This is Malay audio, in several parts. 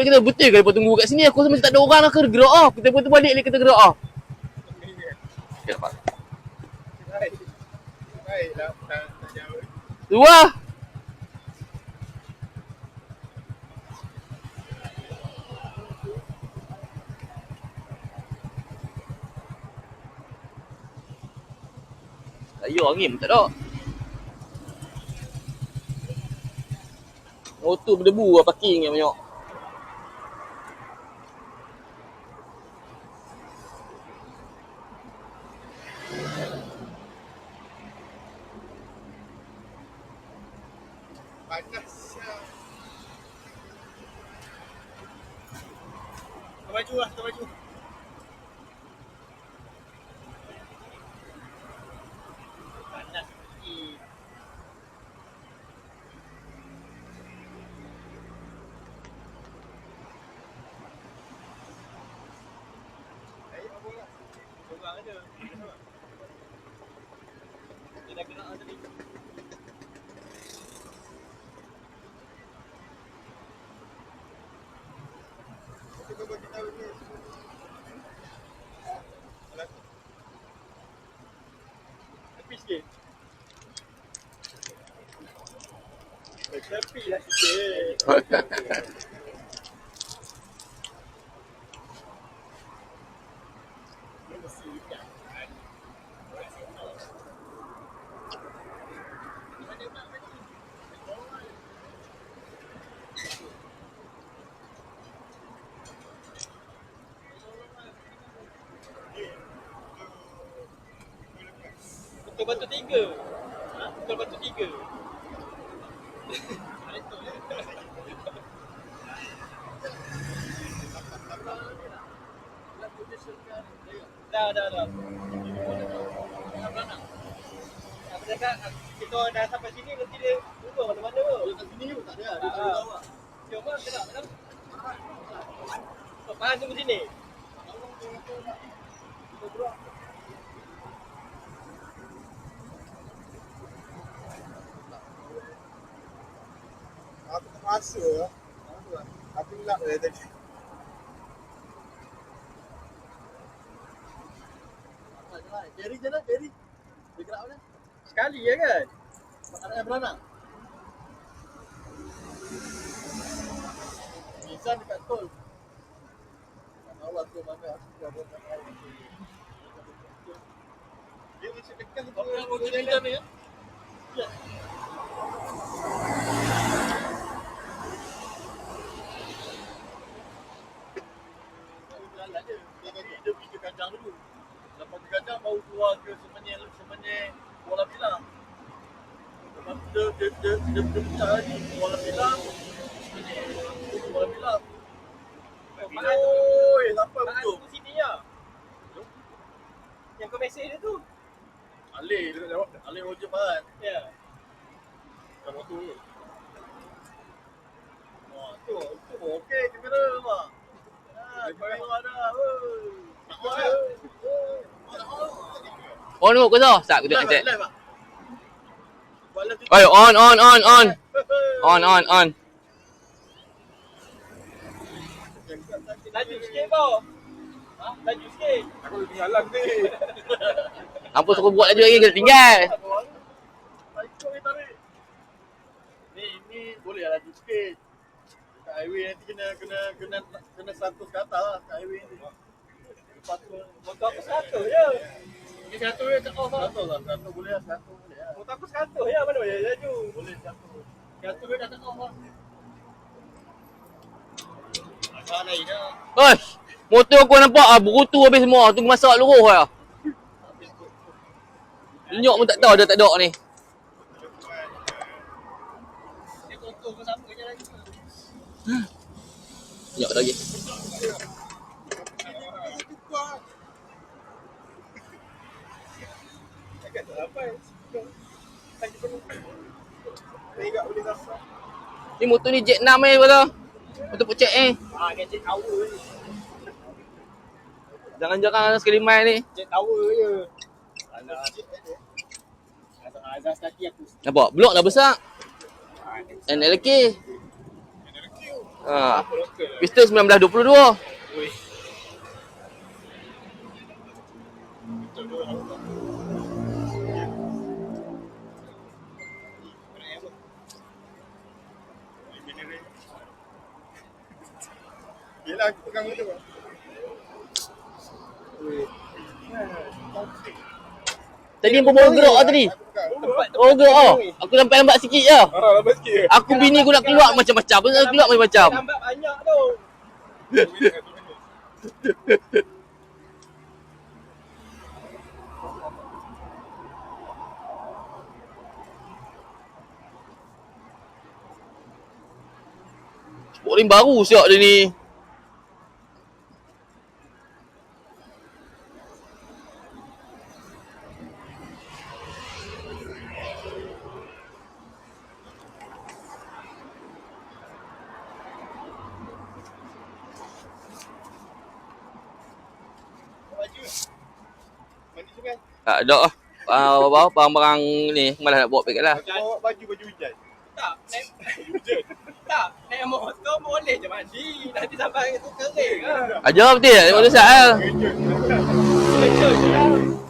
Kata betul ke lepas tunggu kat sini aku rasa macam tak ada orang lah ke gerak ah. Kita pun balik dia kata gerak ah. Lah. Saya angin tak ada. Motor berdebu lah parking yang banyak. Panas. ya. Kau baju lah, kau baju. Panas sikit. Baik, apa pula? Seorang ada. Dia dah kena tadi. Kita bagi tahu ni. Alah. Tepi sikit. Eh, Tepi lah sikit. Dia mesti ikan. Mana nak mati? Batu tiga. Ha? Betul batu tiga. Dah, dah, dah. Apa cakap? Kita dah sampai sini nanti dia tunggu mana-mana pun. Dia kat sini pun tak ada. Dia tak ada awak. Cuma kena, kena. Oh, Faham tunggu sini. Aku tak masuk ya. Aku nak dia tadi. Jerry je lah, Jerry. Dia gerak mana? Sekali ya kan? Anak yang beranak? Nizam dekat tol. Tak tahu lah tu mana. Aku dah buat. Dia macam dekat. Orang orang jalan ni? Ya. Jalan je. Dia tadi dia pergi ke kandang dulu. Kandang baru keluar ke semenye semenye bola bilang. Lepas tu dia dia dia dia, dia pecah lagi bola bilang. Bola bilang. Oh, sampai betul. Kat sini ya. Yang kau mesej dia tu. Alih dia jawab. Alih Roger Barat. Ya. Kamu tu. Wah, tu, tu okey kamera mak. Ah, kamera ada. Oh. On dulu kau tahu? Tak, aku tengok Oi, on, on, on, on. On, on, on. Laju sikit bau. Ha? Laju sikit. Aku ketinggalan ni. Apa suruh buat laju lagi kita tinggal. Kau ni. Ni ni boleh lah laju sikit. Kat highway nanti kena kena kena kena 100 ke atas lah kat highway ni. Lepas tu Motor aku satu je. Ni satu je tak off lah. Satu lah, satu boleh lah, satu boleh lah. Motor aku satu je. Mana boleh laju. Boleh satu. Satu dah tak off lah. Asal lain dah. Oi, motor aku nampak ah berutu habis semua. Tunggu masak luruh lah. Lenyok pun tak tahu dah tak ada ni. Dia kotor kau sama je lagi. Lenyok lagi. Takkan tak sampai. Lagi penuh. Tengok boleh rasa. Ni motor ni jet 6 eh kata. Motor check eh. Ha, gadget tower ni. Jangan-jangan sekali main ni. Jet tower je. Alah. Azaz, kaki aku. Nampak? Blok dah besar. Ni. NLK. Ha. Pistol 1922. Ui. Yelah, aku pegang tu. Tadi yang bawa gerak ah tadi. Oh gerak ah. Aku sampai lambat sikit je. Ah, lambat sikit je. Aku bini aku nak keluar macam-macam. Aku nak keluar macam-macam. Lambat banyak tu. Rim baru siap dia ni. Tak ada lah. Ah, apa barang-barang ni malah nak bawa pergi lah. Bawa baju baju hujan. Tak, naik tak, naik motor boleh je mandi. Nanti sampai itu kering ah. Ajar betul tak? Tengok lah. Kerja. Kerja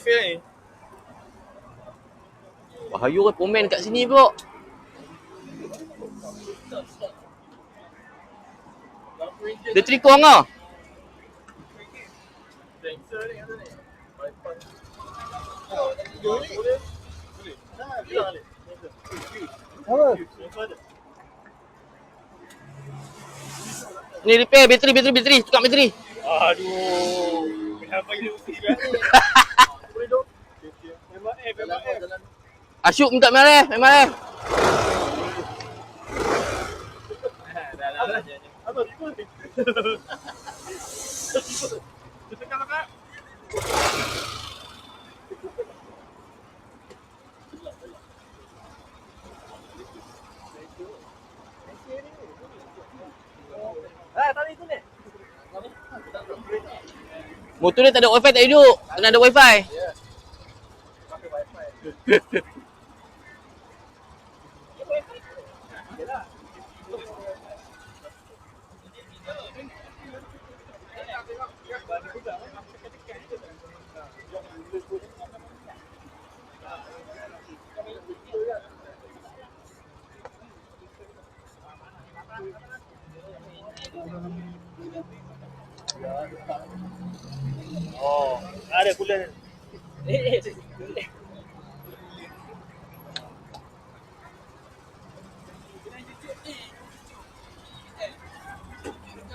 lah. Beautiful ni. Bahaya kan komen kat sini pula. Dia trikong ah. Sensor ni. Ha, repair bateri bateri bateri, tukar bateri. Aduh. Kenapa mesti kan ni? Boleh dok. Memang eh, memang eh. Jalan. Asyuk minta merah, memang eh. Dah dah dah. Apa tipu ni? Tekan kakak. Ah, tadi tu ni. Motor dia tak ada wifi tak hidup. Kena ada wifi. 어, 아래 굴레는. 네, 네, 네,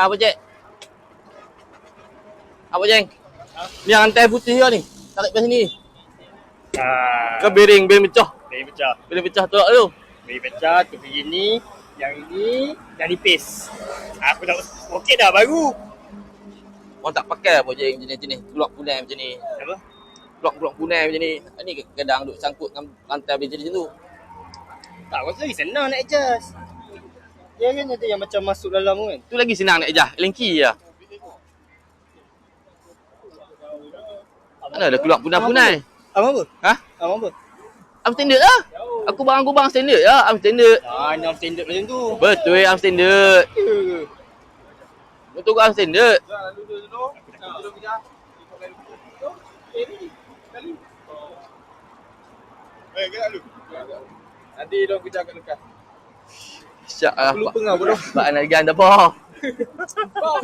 Ah, apa cek? Apa jeng? Ni rantai putih ya ni. Tarik ke sini. ah, Ke bearing, bearing pecah. Beri pecah. Bearing pecah tolak dulu. Beri pecah tu pergi ni, yang ini, yang nipis. Aku tak okey dah baru. Orang tak pakai apa jeng jenis-jenis blok punai macam ni. Apa? Blok-blok punai macam ni. Ni kadang duk sangkut dengan rantai bearing macam tu. Tak, aku lagi senang nak adjust. Dia kan ada yang macam masuk dalam tu kan. Tu lagi senang nak adjust. Linky je. Mana ada keluar punai-punai. Apa apa? Ha? Apa apa? Am standard lah. Aku barang aku barang standard lah. Am standard. Ah, yang standard macam tu. Betul am standard. Ya. Betul am standard. Dah dulu dulu. Dulu kejap. Eh, gerak dulu. Nanti dong kejap kat dekat. Syak lah. Aku lupa ngau bodoh. Bak nak ganti apa? Oh,